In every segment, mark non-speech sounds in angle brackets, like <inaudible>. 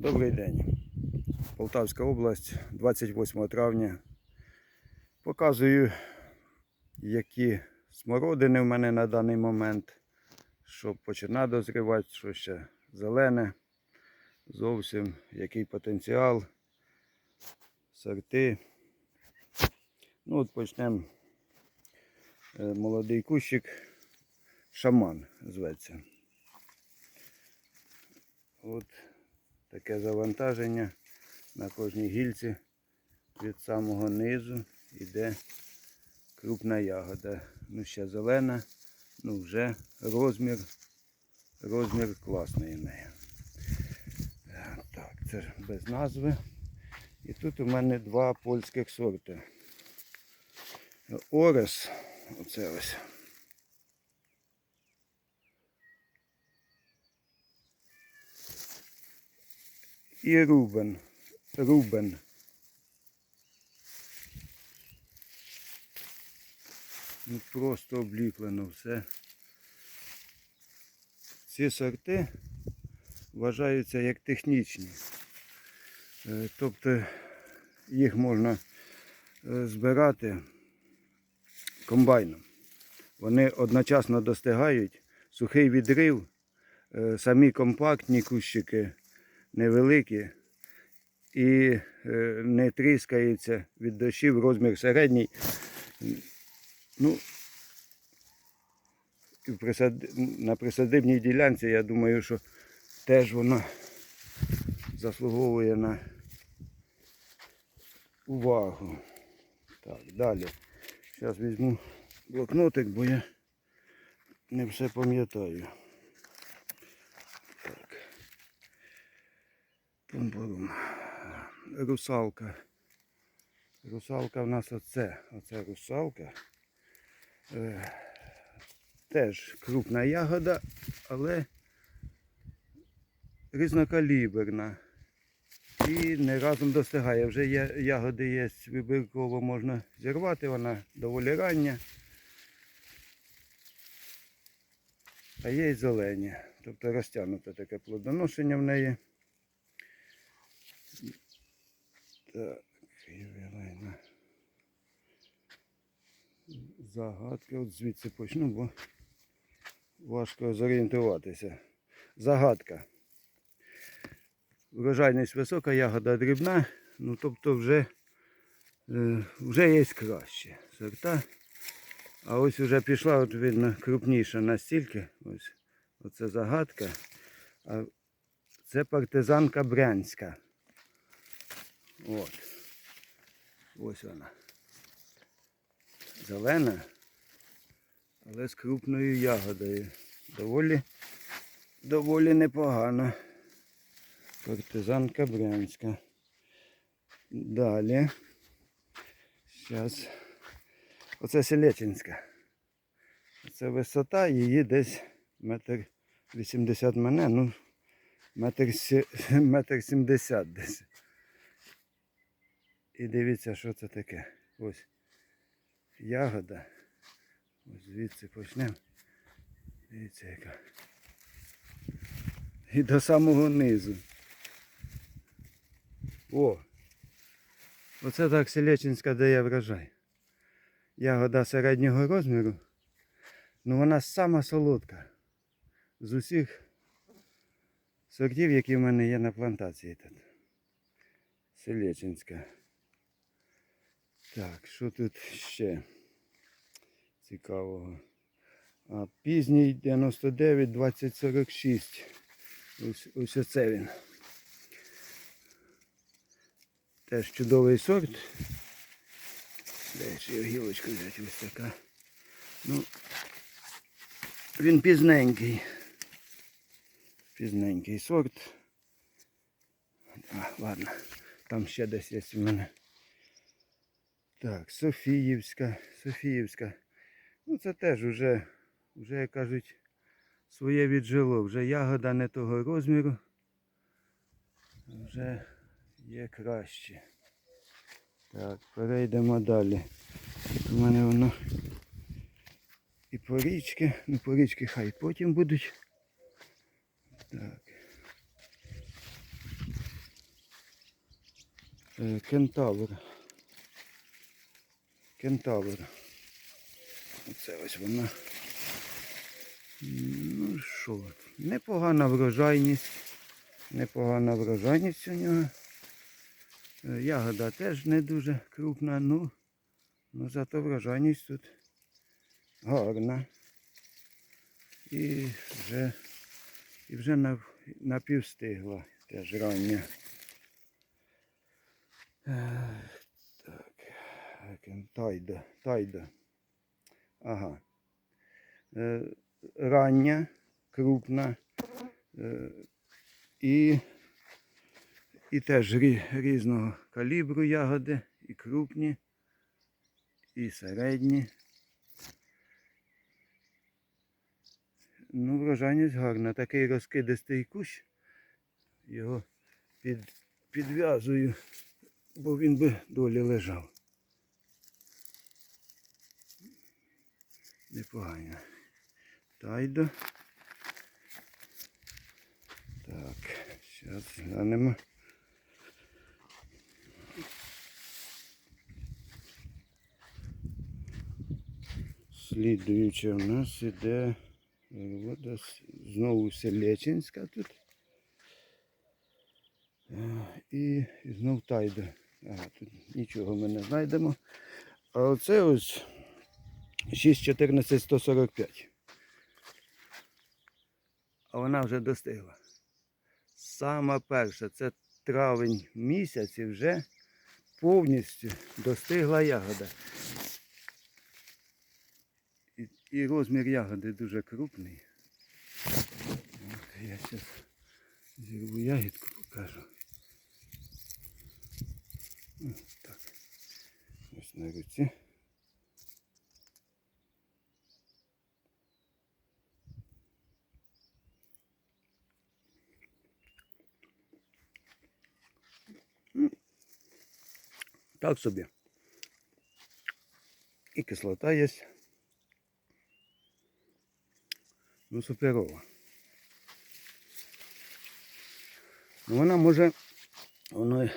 Добрий день. Полтавська область, 28 травня. Показую, які смородини в мене на даний момент, що починає дозрівати, що ще зелене. Зовсім який потенціал, сорти. Ну от почнемо. Е, Молодий кущик, шаман зветься. От таке завантаження на кожній гільці від самого низу йде крупна ягода. Ну ще зелена, ну вже розмір, розмір класний в неї. Так, це без назви. І тут у мене два польських сорти. Орес, оце ось. І Рубен. Рубен. Ну просто обліплено все. Ці сорти вважаються як технічні. Е, Тобто їх можна е, збирати комбайном. Вони одночасно достигають, сухий відрив, е, самі компактні кущики невеликі і е, не тріскаються від дощів, розмір середній. Ну, на присадибній ділянці, я думаю, що теж вона заслуговує на увагу. Так, далі. Зараз візьму блокнотик, бо я не все пам'ятаю. Пум-пум. Русалка. Русалка в нас оце. Оце русалка. Е, теж крупна ягода, але різнокаліберна. І не разом достигає. Вже є, ягоди є вибірково можна зірвати, вона доволі рання. А є й зелені. Тобто розтягнуте таке плодоношення в неї. Так, ювілейна. Загадки. От звідси почну, бо важко зорієнтуватися. Загадка. Врожайність висока, ягода дрібна, ну тобто вже, е, вже є краще сорта. А ось вже пішла, от видно, крупніша настільки. Ось оце загадка. А це партизанка брянська. От. Ось вона. Зелена, але з крупною ягодою. Доволі, доволі непогано. Партизанка брянська. Далі. Зараз. Оце Селечинська. Це висота її десь метр вісімдесят мене, ну метр <laughs> сімдесят десь. І дивіться, що це таке. Ось ягода. Ось звідси почнемо. Дивіться яка. І до самого низу. О! Оце так Селечинська дає врожай. Ягода середнього розміру. Ну вона сама солодка. З усіх сортів, які в мене є на плантації тут. Селечинська. Так, що тут ще цікавого? А пізній 99 2046. Ось, ось оце він. Теж чудовий сорт. Де ще його гілочку взяти ось така. Ну, він пізненький. Пізненький сорт. А, ладно, там ще десь є в мене. Так, Софіївська, Софіївська. Ну це теж вже, вже як кажуть, своє віджило. Вже ягода не того розміру. Вже є краще. Так, перейдемо далі. Тут у мене воно і порічки. Ну порічки хай потім будуть. Так. Е, Кентавр. Кентавр. Оце ось вона. Ну що, непогана врожайність. Непогана врожайність у нього. Е, Ягода теж не дуже крупна, ну, ну зато врожайність тут гарна. І вже, і вже напівстигла теж рання. Е, Так, як- тайда, тайда. Ага. Е, Рання, крупна. Е, І, і теж різного калібру ягоди, і крупні, і середні. Ну, врожайність гарна. Такий розкидистий кущ. Його під, підв'язую, бо він би долі лежав. Непогано. Тайдо. Так, зараз глянемо. Слідуюче в нас іде е, ось знову Селечинська тут. Е, І, і знов тайда. Ага, тут нічого ми не знайдемо. А оце ось 614 145. А вона вже достигла. Сама перша, це травень місяць і вже повністю достигла ягода. І, і розмір ягоди дуже крупний. От я зараз зірву ягідку покажу. Ось так. Ось на руці. Так собі. І кислота є. Ну, суперова. Ну, вона може, воно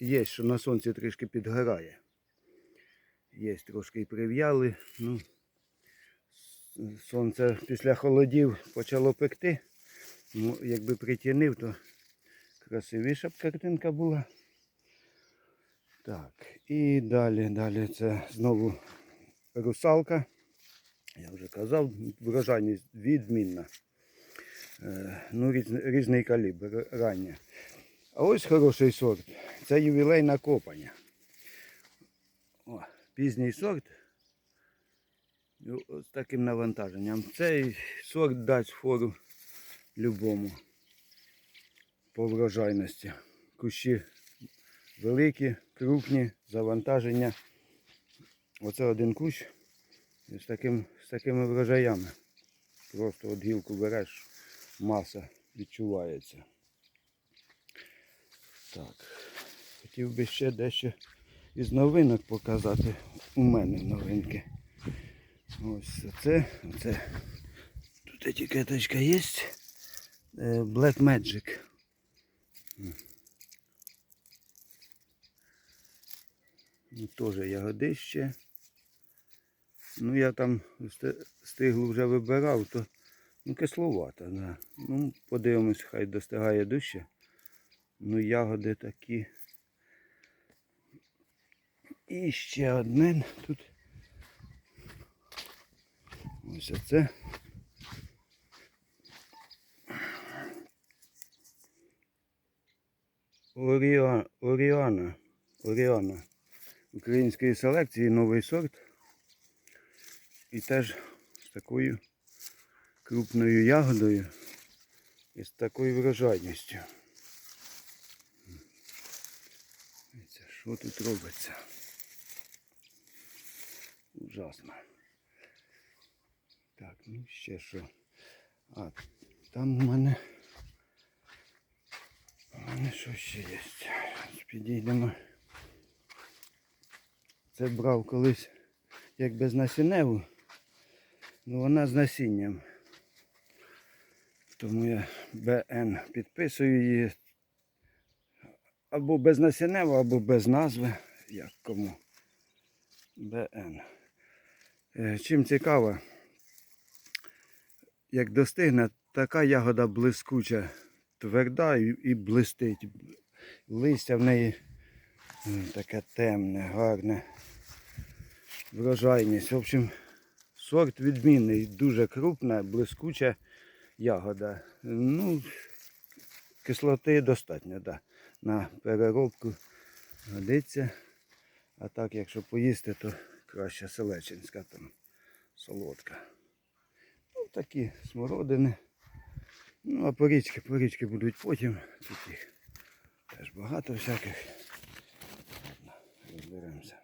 є, що на сонці трішки підгорає. Є трошки і прив'яли. Ну, сонце після холодів почало пекти. Ну, якби притінив, то красивіша б картинка була. Так, і далі, далі це знову русалка. Я вже казав, врожайність відмінна. Е, Ну, різ, різний калібр рання. А ось хороший сорт. Це ювілейна копання. О, пізній сорт. Ну, З таким навантаженням. Цей сорт дасть фору любому по врожайності. Кущі великі, крупні, завантаження. Оце один кущ з, таким, з такими врожаями. Просто от гілку береш, маса відчувається. Так, хотів би ще дещо із новинок показати. У мене новинки. Ось це, це. Тут етикеточка є. Е, Black Magic. Теж ягодище. Ну, я там стиглу вже вибирав, то ну, кисловата, да. Ну, подивимось, хай достигає дужче. Ну, ягоди такі. І ще одне тут. Ось оце. Оріа, Оріана. Оріана. Української селекції новий сорт. І теж з такою крупною ягодою і з такою врожайністю. Що тут робиться? Ужасно. Так, ну ще що. А, там у мене. У мене що ще є? Підійдемо. Це брав колись як безнасінневу, ну вона з насінням. Тому я БН підписую її. або безнасіннева, або без назви, як кому. БН. Е, Чим цікаво, як достигне, така ягода блискуча, тверда і блистить. Листя в неї таке темне, гарне. Врожайність. В общем, сорт відмінний, дуже крупна, блискуча ягода. Ну, кислоти достатньо, да. На переробку годиться. А так, якщо поїсти, то краще селечинська там солодка. Ну, такі смородини. Ну, а порічки, порічки будуть потім. Тут їх теж багато всяких. Розберемося.